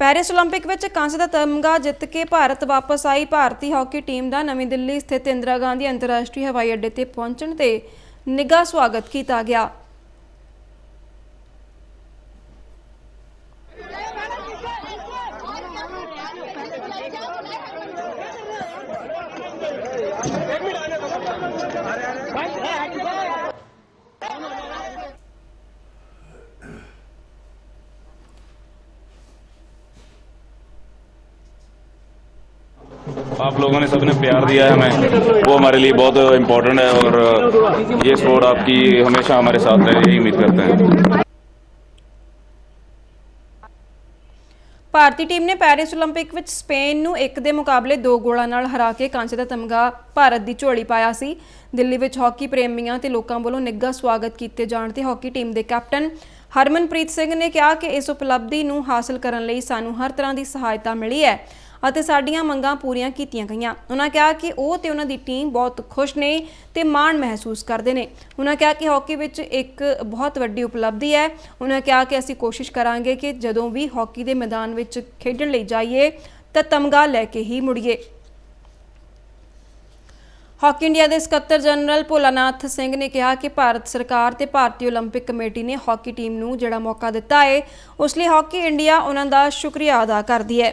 Paris 올림픽 ਵਿੱਚ ਕਾਂਸੇ ਦਾ ਤਮਗਾ ਜਿੱਤ ਕੇ ਭਾਰਤ ਵਾਪਸ ਆਈ ਭਾਰਤੀ ਹਾਕੀ ਟੀਮ ਦਾ ਨਵੀਂ ਦਿੱਲੀ ਸਥਿਤ ਇੰਦਰਾ ਗਾਂਧੀ ਅੰਤਰਰਾਸ਼ਟਰੀ ਹਵਾਈ ਅੱਡੇ ਤੇ ਪਹੁੰਚਣ ਤੇ ਨਿੱਘਾ ਸਵਾਗਤ ਕੀਤਾ ਗਿਆ आप लोगों ने सबने प्यार दिया है हमें वो हमारे लिए बहुत इम्पोर्टेंट है और ये स्पोर्ट आपकी हमेशा हमारे साथ रहे यही उम्मीद करते हैं ਭਾਰਤੀ ਟੀਮ ਨੇ ਪੈਰਿਸ 올림픽 ਵਿੱਚ ਸਪੇਨ ਨੂੰ ਇੱਕ ਦੇ ਮੁਕਾਬਲੇ ਦੋ ਗੋਲਾਂ ਨਾਲ ਹਰਾ ਕੇ ਕਾਂਸੇ ਦਾ ਤਮਗਾ ਭਾਰਤ ਦੀ ਝੋਲੀ ਪਾਇਆ ਸੀ ਦਿੱਲੀ ਵਿੱਚ ਹਾਕੀ ਪ੍ਰੇਮੀਆਂ ਤੇ ਲੋਕਾਂ ਵੱਲੋਂ ਨਿੱਘਾ ਸਵਾਗਤ ਕੀਤੇ ਜਾਣ ਤੇ ਹਾਕੀ ਟੀਮ ਦੇ ਕੈਪਟਨ ਹਰਮਨਪ੍ਰੀਤ ਸਿੰਘ ਨੇ ਕਿਹਾ ਕਿ ਇਸ ਉਪਲਬਧੀ ਨੂੰ ਹਾਸਲ ਕਰਨ ਲਈ ਸਾਨੂੰ ਹਰ ਤਰ੍ਹਾਂ ਦੀ ਸਹਾਇਤਾ ਮਿਲੀ ਹੈ ਅਤੇ ਸਾਡੀਆਂ ਮੰਗਾਂ ਪੂਰੀਆਂ ਕੀਤੀਆਂ ਗਈਆਂ ਉਹਨਾਂ ਕਿਹਾ ਕਿ ਉਹ ਤੇ ਉਹਨਾਂ ਦੀ ਟੀਮ ਬਹੁਤ ਖੁਸ਼ ਨੇ ਤੇ ਮਾਣ ਮਹਿਸੂਸ ਕਰਦੇ ਨੇ ਉਹਨਾਂ ਕਿਹਾ ਕਿ ਹਾਕੀ ਵਿੱਚ ਇੱਕ ਬਹੁਤ ਵੱਡੀ ਉਪਲਬਧੀ ਹੈ ਉਹਨਾਂ ਕਿਹਾ ਕਿ ਅਸੀਂ ਕੋਸ਼ਿਸ਼ ਕਰਾਂਗੇ ਕਿ ਜਦੋਂ ਵੀ ਹਾਕੀ ਦੇ ਮੈਦਾਨ ਵਿੱਚ ਖੇਡਣ ਲਈ ਜਾਈਏ ਤਾਂ ਤਮਗਾ ਲੈ ਕੇ ਹੀ ਮੁੜੀਏ ਹਾਕੀ ਇੰਡੀਆ ਦੇ ਸਕੱਤਰ ਜਨਰਲ ਭੋਲਾਨਾਥ ਸਿੰਘ ਨੇ ਕਿਹਾ ਕਿ ਭਾਰਤ ਸਰਕਾਰ ਤੇ ਭਾਰਤੀ 올림픽 ਕਮੇਟੀ ਨੇ ਹਾਕੀ ਟੀਮ ਨੂੰ ਜਿਹੜਾ ਮੌਕਾ ਦਿੱਤਾ ਹੈ ਉਸ ਲਈ ਹਾਕੀ ਇੰਡੀਆ ਉਹਨਾਂ ਦਾ ਸ਼ੁਕਰੀਆ ਅਦਾ ਕਰਦੀ ਹੈ